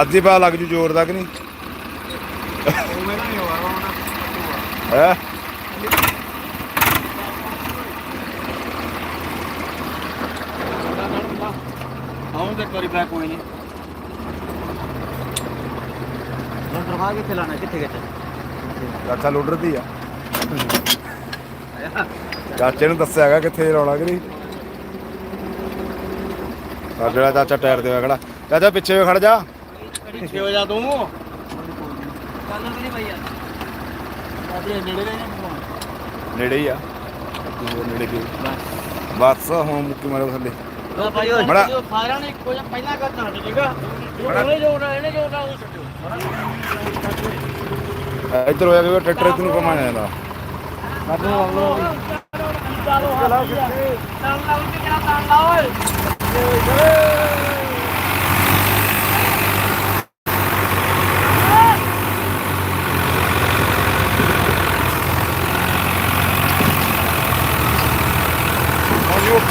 ਅੱਜ ਹੀ ਪਤਾ ਲੱਗ ਜੂ ਜ਼ੋਰ ਦਾ ਕਿ ਨਹੀਂ। ਹੈ? ਆਉਂ ਤੇ ਕਰੀ ਬੈ ਕੋਈ ਨਹੀਂ ਹੁਣ ਦਰਖਾ ਕਿੱਥੇ ਲਾਣਾ ਕਿੱਥੇ ਕਿੱਥੇ ਚਾਚਾ ਲੋਡਰ ਦੀ ਆ। ਚਾਚੇ ਨੂੰ ਦੱਸਿਆ ਹੈਗਾ ਕਿੱਥੇ ਰੌਲਾ ਕਿ ਨਹੀਂ। ਆ ਜਿਹੜਾ ਚਾਚਾ ਟਾਇਰ ਦੇ ਖੜਾ। ਚਾਚਾ ਪਿੱਛੇ ਹੋ ਖੜ ਜਾ। ਪਿੱਛੇ ਹੋ ਜਾ ਤੂੰ ਕੱਲ ਨਹੀਂ ਭਈਆ ਆਦੇ ਨੇੜੇ ਨੇ ਨੇੜੇ ਹੀ ਆ ਹੋਰ ਨੇੜੇ ਕੀ ਬਸ ਹੁਣ ਮੁੱਕੀ ਮਾਰੋ ਥੱਲੇ ਲੋ ਭਾਈ ਉਹ ਬੜਾ- ਜੋ ਨੇ ਇੱਕੋ ਜਿਹਾ ਪਹਿਲਾਂ ਕਰਨਾ ਠੀਕਾ ਉਹਨੇ ਜੋੜਨਾ ਇਹਨੇ ਜੋੜਨਾ ਉਹ ਛੱਡੋ ਇੱਧਰ ਹੋਇਆ ਕਿ ਟਰੈਕਟਰ ਇੱਧਰ ਨੂੰ ਘੁਮਾਇਆ ਜਾਂਦਾ ਕਰਦੇ ਵਾਲੋ ਚਲੋ ਚਲੋ ਕਿੱਥੇ ਤਾਂ ਲਾਉ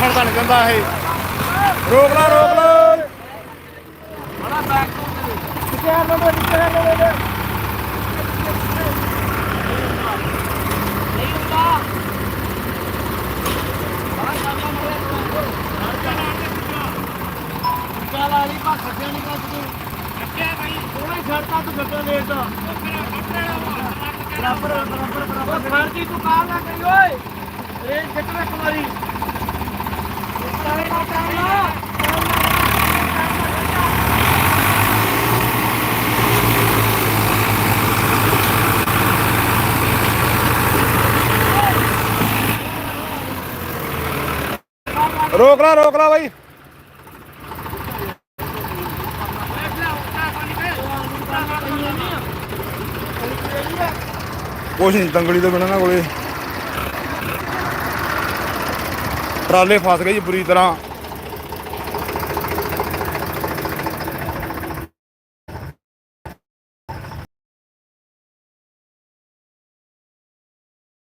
ਕੇ ਕਿਹੜਾ ਤਾਂ ਇਹ ਰੋਕ ਲਾ ਰੋਕ ਲਾ ਬੜਾ ਬੈਕ ਕਿੱਥੇ ਆ ਨੰਬਰ ਕਿੱਥੇ ਆ ਨੰਬਰ ਨਹੀਂ ਪਾ ਖੱਟਿਆ ਨਹੀਂ ਕੱਟ ਤੂੰ ਖੱਟਿਆ ਭਾਈ ਥੋੜਾ ਛੱਡਤਾ ਤੂੰ ਖੱਟਿਆ ਲੇਟ ਦਾ ਬਰਾਬਰ ਬਰਾਬਰ ਬਰਾਬਰ ਖਰਚੀ ਤੂੰ ਕਾਹ ਨਾ ਕਰੀ ਓਏ ਰੇਂਜ ਖੱਟ ਰੱਖ ਮਾਰੀ ਰੋਕ ਲਾ ਰੋਕ ਲਾ ਬਾਈ। ਕੁਛ ਨਹੀਂ ਤੰਗੜੀ ਤੋਂ ਬਿਨਾਂ ਨਾ ਕੋਲੇ ਟਰਾਲੇ ਫਸ ਗਏ ਜੀ ਬੁਰੀ ਤਰ੍ਹਾਂ।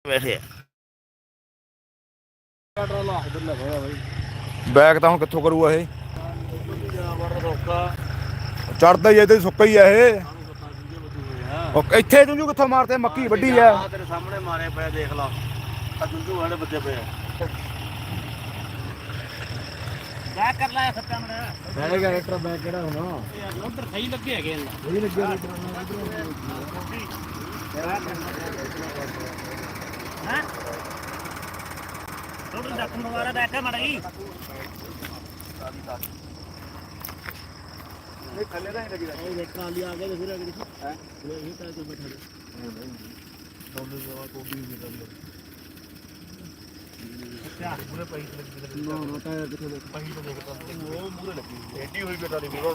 ਬੈਠੇ ਬੈਗ ਤਾਂ ਹੁਣ ਕਿੱਥੋਂ ਕਰੂਗਾ ਇਹ? ਚੜਦਾ ਹੀ ਇਹਦੇ ਸੁੱਕਾ ਹੀ ਆ ਇਹ। ਉਹ ਇੱਥੇ ਜੁੰਜੂ ਕਿੱਥੋਂ ਮਾਰਦੇ ਮੱਕੀ ਵੱਡੀ ਆ। ਤੇਰੇ ਸਾਹਮਣੇ ਮਾਰੇ ਪਏ ਦੇਖ ਲਾ। ਆ ਦੁੱਧੂ ਵਾਲੇ ਬੱਚੇ ਪਏ ਬੈਕ ਕਰ ਲਾਇਆ ਸੱਤਾ ਮੜਾ ਬੈਗ ਐਕਟਰ ਬੈਗ ਕਿਹੜਾ ਹੋਣਾ? ਉਧਰ ਸਹੀ ਲੱਗੇ ਹੈਗੇ ਇਹਨਾਂ। ਇਹ ਲੱਗਿਆ ਹੈ? ਉਧਰ ਦੱਖ ਮਵਾਰਾ ਬੈਕ ਕਰ ਮੜਾ ਜੀ। ਨਹੀਂ ਥੱਲੇ ਤਾਂ ਨਹੀਂ ਲੱਗਿਆ ਉਹ ਦੇਖ ਟਰਾਲੀ ਆ ਗਏ ਫਿਰ ਅਗਲੀ ਹੈ? ਇਹ ਤਾਂ ਕੋਈ ਬੈਠਾ ਨਾ ਨਾ ਟਾਇਰ ਕਿੱਥੇ ਦੇਖ ਪਹੀ ਤੋਂ ਦੇਖਦਾ ਉਹ ਮੂਰੇ ਲੱਗੀ ਐਡੀ ਹੋਈ ਬੇਟਾ ਦੀ ਮੂਰੋਂ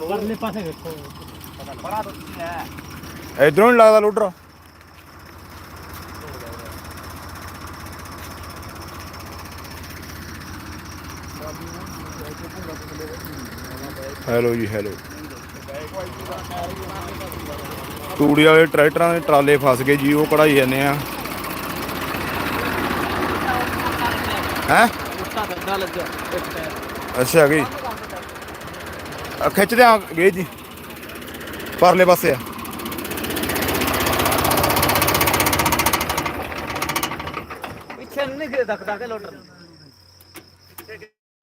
ਪਰਲੇ ਪਾਸੇ ਵੇਖੋ ਬੜਾ ਦੁੱਖੀ ਹੈ ਇਧਰੋਂ ਨਹੀਂ ਲੱਗਦਾ ਲੋਡਰ ਹੈਲੋ ਜੀ ਹੈਲੋ ਤੂੜੀ ਵਾਲੇ ਟਰੈਕਟਰਾਂ ਦੇ ਟਰਾਲੇ ਫਸ ਗਏ ਜੀ, ਉਹ ਕਢਾਈ ਜਾਂਦੇ ਆ। ਹੈ ਉੱਤਾ ਗੱਡਾ ਲੱਗਿਆ ਇੱਕ ਟਾਇਰ ਅੱਛਾ ਗਈ ਆ ਖਿੱਚਦੇ ਆ ਗਏ ਜੀ ਪਰਲੇ ਪਾਸੇ ਆ ਪਿੱਛੇ ਨੂੰ ਨਹੀਂ ਕਿ ਧੱਕਦਾ ਕੇ ਲੋਟਰ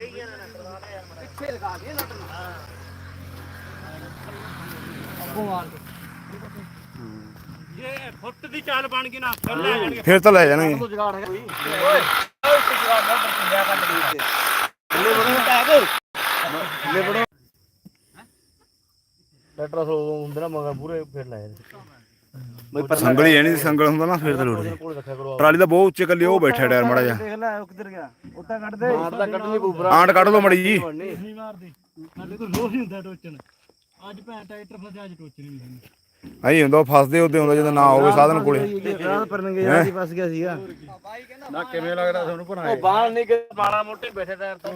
ਪਿੱਛੇ ਲਗਾ ਦੇ ਲੋਟਰ ਅੱਗੋਂ ਮਾਰ ਜੇ ਫੁੱਟ ਦੀ ਚਾਲ ਬਣ ਗਈ ਨਾ ਫਿਰ ਲੈ ਜਾਣਗੇ ਫਿਰ ਤਾਂ ਲੈ ਜਾਣਗੇ ਤੋਂ ਜਗਾੜ ਹੈ ਕੋਈ ਓਏ ਲੈ ਲੈ ਸੋ ਹੁੰਦੇ ਨਾ ਮਗਰ ਪੂਰੇ ਫਿਰ ਲੈ ਸੰਗਲੀ ਹੈ ਨਹੀਂ ਸੰਗਲ ਹੁੰਦਾ ਨਾ ਫਿਰ ਤਾਂ ਲੋੜ ਨਹੀਂ। ਕੋਲ ਰੱਖਿਆ ਕਰੋ ਟਰਾਲੀ ਦਾ ਬਹੁਤ ਉੱਚੇ ਕੱਲੇ ਉਹ ਬੈਠਾ ਟਾਇਰ ਮੜਾ ਜਾ ਦੇਖ ਲੈ ਉਹ ਕਿੱਧਰ ਗਿਆ? ਉੱਤਾ ਕੱਢ ਦੇ ਮਾਰ ਬੂਬਰਾ। ਆਂਟ ਕੱਢ ਲਓ ਮੜੀ ਜੀ। ਨਹੀਂ ਮਾਰਦੀ। ਸਾਡੇ ਕੋਲ ਲੋਹ ਹੀ ਹੁੰਦਾ ਟੋਚਣ। ਅੱਜ ਭੈਣ ਟਰੈਕਟਰ ਫਸਿਆ ਅੱਜ ਟੋਚਣ ਨਹੀਂ ਹੁੰਦੀ ਐਂ ਹੁੰਦਾ ਉਹ ਫਸਦੇ ਉਹਦੇ ਹੁੰਦਾ ਜਦੋਂ ਨਾ ਹੋਵੇ ਸਾਧਨ ਕੋਲੇ। ਰਾਤ ਪਰਨਗੇ ਯਾਰ ਹੀ ਫਸ ਗਿਆ ਸੀਗਾ। ਨਾ ਕਿਵੇਂ ਲੱਗਦਾ ਤੁਹਾਨੂੰ ਉਹ ਬਾਹਰ ਨਹੀਂ ਕਿ ਮਾੜਾ ਮੋਟੇ ਬੈਠੇ ਟਾਇਰ ਤੋਂ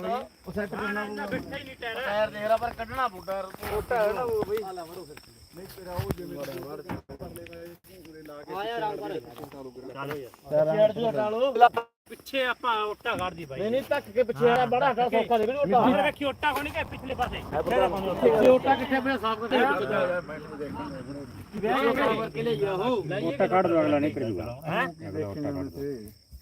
ਉਹ ਸੈੱਟ ਕਰਨਾ ਪਊਗਾ। ਬੈਠਾ ਹੀ ਨਹੀਂ ਟਾਇਰ। ਟਾਇਰ ਦੇਖ ਲੈ ਪਰ ਕੱਢਣਾ ਪਊ ਟਾਇਰ ਮੋਟਾ ਹੈ ਨਾ ਉਹ ਬਈ। ਲੈ ਨਹੀਂ ਤੇਰਾ ਉਹ ਜਿਵੇਂ ਆਇਆ ਰੰਗ ਕਰ ਚੱਲ ਯਾਰ। ਟਾਇਰ ਜੋ ਹਟਾ ਲਓ। ਪਿੱਛੇ ਆਪਾਂ ਉੱਟਾ ਕੱਢਦੀ ਬਾਈ। ਨਹੀਂ ਨਹੀਂ ਧੱਕ ਕੇ ਪਿੱਛੇ ਆ ਬੜਾ ਹਟਾ ਸੌਖਾ ਦੇ ਵੀ ਬਾਹਰ ਵੇਖੀ ਉੱਟਾ ਕੋਣੀ ਕਿ ਪਿਛਲੇ ਪਾਸੇ। ਪਿੱਛੇ ਓਟਾ ਕਿੱਥੇ ਪਿਆ? ਸਾਫ਼ ਕਰਕੇ ਕਰਕੇ ਲੈ ਉੱਟਾ ਕੱਢ ਦੋ ਅਗਲਾ ਨਹੀਂ ਕਰੂਗਾ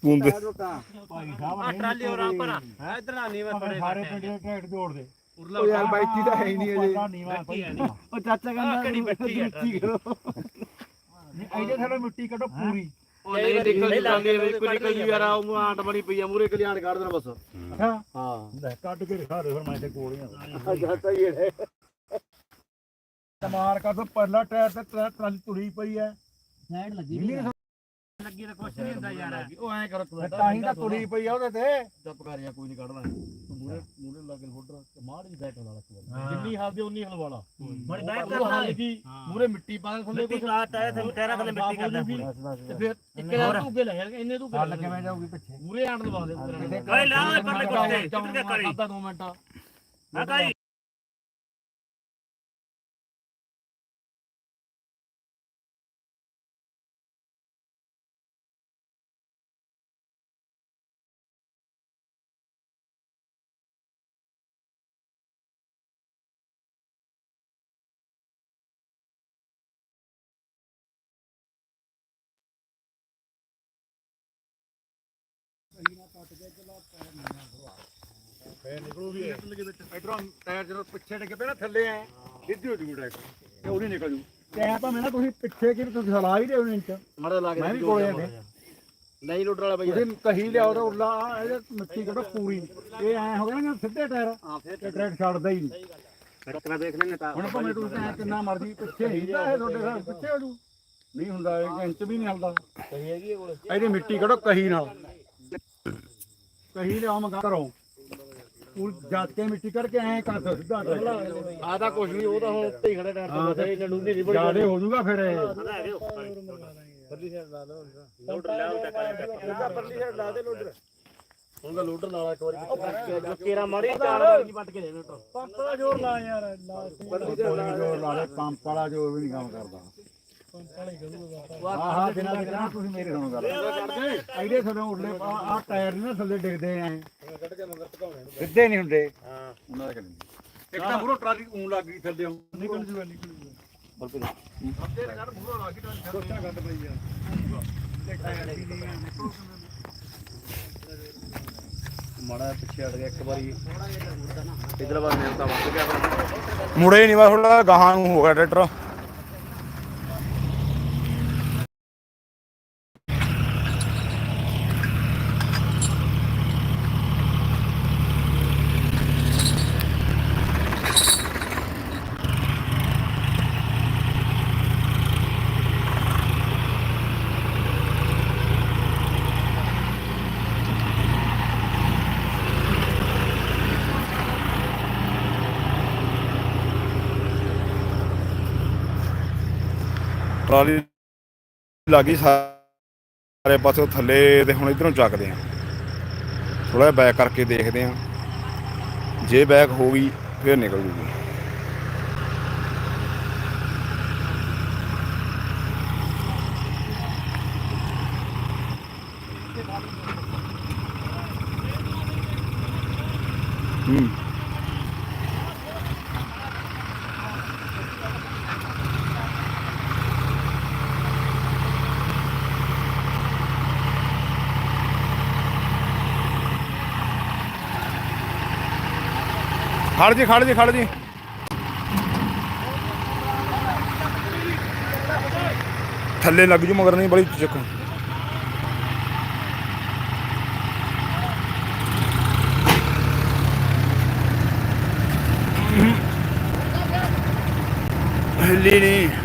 ਪੁੰਦੇ ਆ ਟਰਾਲੀ ਹੋਰ ਆਪਰ ਹੈ। ਇਧਰ ਨਾ ਨੀਵੇਂ ਖੜੇ ਸਾਰੇ ਪਿੰਡ ਦੇ ਟਰੈਕਟ ਜੋੜ ਦੇ ਉਰਲਾ ਉਹ ਯਾਰ ਬੈਠੀ ਤਾਂ ਹੈ। ਨਹੀਂ ਅਜੇ ਨਹੀਂ ਉਹ ਚਾਚਾ ਕਹਿੰਦਾ ਕਿਹੜੀ ਬੱਟੀ ਹੈ ਇਹਦੇ ਥੱਲੇ ਮਿੱਟੀ ਕੱਢੋ ਪੂਰੀ ਉਹ ਨਹੀਂ ਜੂਗੀ ਨਿਕਲ ਉਹ ਆਂਟ ਬਣੀ ਪਈ ਆ ਮੂਰੇ ਕਲਿਆਣ ਕੱਢ ਦੇਣਾ ਬਸ ਹਾਂ ਹਾਂ ਲੈ ਕੱਢ ਕੇ ਦਿਖਾ ਦੇ ਫਿਰ ਮੈਂ ਤੇ ਕੋਲ ਹੀ ਆ ਅੱਛਾ ਸਹੀ ਹੈ ਮਾਰ ਕਰ ਦੋ ਪਹਿਲਾ ਟਾਇਰ ਤੇ ਟਰੈ- ਟਰਾਲੀ ਤੁਰੀ ਪਈ ਐ। ਸਾਈਡ ਲੱਗੀ ਲੱਗੀ ਤਾਂ ਕੁਛ ਨਹੀਂ ਹੁੰਦਾ ਯਾਰ। ਉਹ ਐਂ ਕਰ ਤੂੰ ਤਾਂ ਹੀ ਤਾਂ ਤੁਰੀ ਪਈ ਆ ਉਹਦੇ ਤੇ। ਚੁੱਪ ਕਰ ਜਾ ਕੋਈ ਨਹੀਂ ਕੱਢਣਾ ਤੂੰ ਮੂਰੇ ਮੂਰੇ ਲਾ ਕੇ ਫੋਟਰ ਮਾਰ ਦੀ ਬੈਕ ਲਾ। ਲਾ ਜਿੰਨੀ ਹਲਦੀ ਉਨੀ ਹਲਵਾਲਾ। ਬੜੀ ਬੈਕ ਹਲਦੀ ਮੂਰੇ ਮਿੱਟੀ ਪਾ ਦੇ ਥੱਲੇ ਕੁਛ। ਕਲਾ ਟਾਇਰ ਤੇ ਟਾਇਰਾਂ ਥੱਲੇ ਮਿੱਟੀ ਕਰਦਾ। ਤੇ ਫਿਰ ਇੱਕ ਤੂੰ ਅੱਗੇ ਲੈ ਜਾ ਇੰਨੇ ਤੂੰ ਹੱਲ ਕਿਵੇਂ ਜਾਊਗੀ ਪਿੱਛੇ? ਮੂਰੇ ਆਂਟ ਲਵਾ ਦੇ ਓਏ ਲਾ ਪਰਲੇ ਕੋਤੇ ਕਿੱਧਰ ਕੇ ਕਰੀ ਅੱਧਾ 2 ਮਿੰਟ। ਮੈਂ ਕਾਈ ਇਧਰੋਂ ਟਾਇਰ ਜਦੋਂ ਪਿੱਛੇ ਡਿੱਗ ਪਿਆ ਨਾ ਥੱਲੇ ਐ ਸਿੱਧੀ ਹੋ ਜੂ ਟਰੈਕਟਰ ਤੇ ਉਹਦੀ ਨਿਕਲ। ਜੂ ਤੇ ਐ ਭਾਵੇਂ ਨਾ ਤੁਸੀਂ ਪਿੱਛੇ ਕਿ ਤੁਸੀਂ ਸਲਾਹ ਹੀ ਦਿਓ ਇੰਚ ਮੜਾ ਲਾ ਕੇ ਮੈਂ ਵੀ ਕੋਲੇ ਆ ਨਹੀਂ ਲੋਡਰ ਵਾਲਾ ਬਈ ਤੁਸੀਂ ਕਹੀ ਲਿਆਓ ਤਾਂ ਉਰਲਾ ਆਹ ਇਹਦੇ ਮਿੱਟੀ ਕੱਢੋ ਪੂਰੀ। ਇਹ ਐ ਹੋ ਗਿਆ ਨਾ ਸਿੱਧੇ ਟਾਇਰ ਹਾਂ ਫਿਰ ਤੇ ਟਰੈਕਟ ਛੱਡਦਾ ਹੀ ਨਹੀਂ। ਰੱਖਣਾ ਦੇਖ ਲੈਣੇ ਤਾਂ ਹੁਣ ਭਾਵੇਂ ਤੁਸੀਂ ਐਂ ਕਿੰਨਾ ਮਰਜ਼ੀ ਪਿੱਛੇ ਹੀ ਜਾ ਇਹ ਤੁਹਾਡੇ ਨਾਲ ਪਿੱਛੇ ਹੋ ਜੂ। ਨਹੀਂ ਹੁੰਦਾ ਇੰਚ ਵੀ ਨਹੀਂ ਹਲਦਾ। ਸਹੀ ਹੈਗੀ ਇਹ ਕੋਲੇ। ਇਹਦੀ ਮਿੱਟੀ ਕੱਢੋ ਕਹੀ ਨਾਲ। ਕਹੀ ਲਿਆਓ ਮੰਗਾ ਕਰੋ। ਪੂਰ ਜਾਤ ਕੇ ਮਿੱਟੀ ਕਰਕੇ ਐਂ ਕਰ ਦੋ ਸਿੱਧਾ ਆ ਤਾਂ ਕੁਝ ਨਹੀਂ ਉਹ ਤਾਂ ਹੁਣ ਉੱਤੇ ਹੀ ਖੜੇ ਟਾਇਰ ਤੇ ਬਸ ਨਹੀਂ ਬੜੀ ਜਿਆਦੇ ਹੋ ਜੂਗਾ ਫਿਰ ਇਹ। ਲੋਡਰ ਲਿਆਓ ਤਾਂ ਹੁਣ ਤਾਂ ਲੋਡਰ ਲਾ ਲਾ ਇੱਕ ਵਾਰੀ ਕੇਰਾ ਮਾਰੀ ਚਾਰ ਵਾਰੀ ਵੱਟ ਕੇ ਦੇ ਲੋਡਰ ਪੰਪ ਦਾ ਜ਼ੋਰ ਲਾ ਯਾਰ ਲਾ। ਲੈ ਪੰਪ ਵਾਲਾ ਜ਼ੋਰ ਵੀ ਨਹੀਂ ਕੰਮ ਕਰਦਾ। ਆਹ ਹਾਂ ਦਿਨਾਂ ਦੇ ਦਿਨਾਂ ਤੁਸੀਂ ਮੇਰੇ ਨਾਲ ਗੱਲ ਇਹਦੇ ਥੱਲੇ ਉਰਲੇ ਆ ਟਾਇਰ ਨੀ ਨਾ ਥੱਲੇ ਡਿੱਗਦੇ ਐ। ਸਿੱਧੇ ਨਹੀਂ ਹੁੰਦੇ। ਹਾਂ। ਉਹਨਾਂ ਦਾ ਕਰੀ ਇੱਕ ਤਾਂ ਮੂਰੋ ਟਰਾਲੀ ਊਂ ਲੱਗ ਗਈ ਥੱਲੇ। ਨਿਕਲ ਜੂਗਾ ਨਿਕਲ ਜੂਗਾ। ਅੱਧੇ ਨਾਲ ਮੂਰੋ ਲੱਗ ਗਈ ਟਰਾਲੀ ਛੋਟਾ ਗੱਡ ਪਈ ਆ। ਤੇ ਟਾਇਰ ਵੀ ਨਹੀਂ ਐ ਮਾੜਾ ਪਿੱਛੇ ਹਟ ਗਿਆ ਇੱਕ ਵਾਰੀ। ਇਧਰ ਵੱਧ ਗਿਆ। ਮੁੜੇ ਨਹੀਂ ਵਾ ਥੋੜਾ ਗਾਹਾਂ ਨੂੰ ਹੋ ਗਿਆ ਟਰੈਕਟਰ। ਟਰਾਲੀ ਲੱਗੀ ਸਾਰੇ ਪਾਸੇ ਥੱਲੇ ਤੇ ਹੁਣ ਇਧਰੋਂ ਚੱਕਦੇ ਆ ਥੋੜਾ ਬੈਕ ਕਰਕੇ ਦੇਖਦੇ ਆ ਜੇ ਬੈਕ ਹੋ ਗਈ, ਫਿਰ ਨਿਕਲ ਜੂਗੀ ਹੂੰ ਖੜ ਜੀ ਖੜ ਜੀ ਖੜ ਜੀ। ਥੱਲੇ ਲੱਗ ਜੂ, ਮਗਰ ਨਹੀਂ, ਬੜੀ ਚੱਕ। ਹਿੱਲੀ ਨਹੀਂ।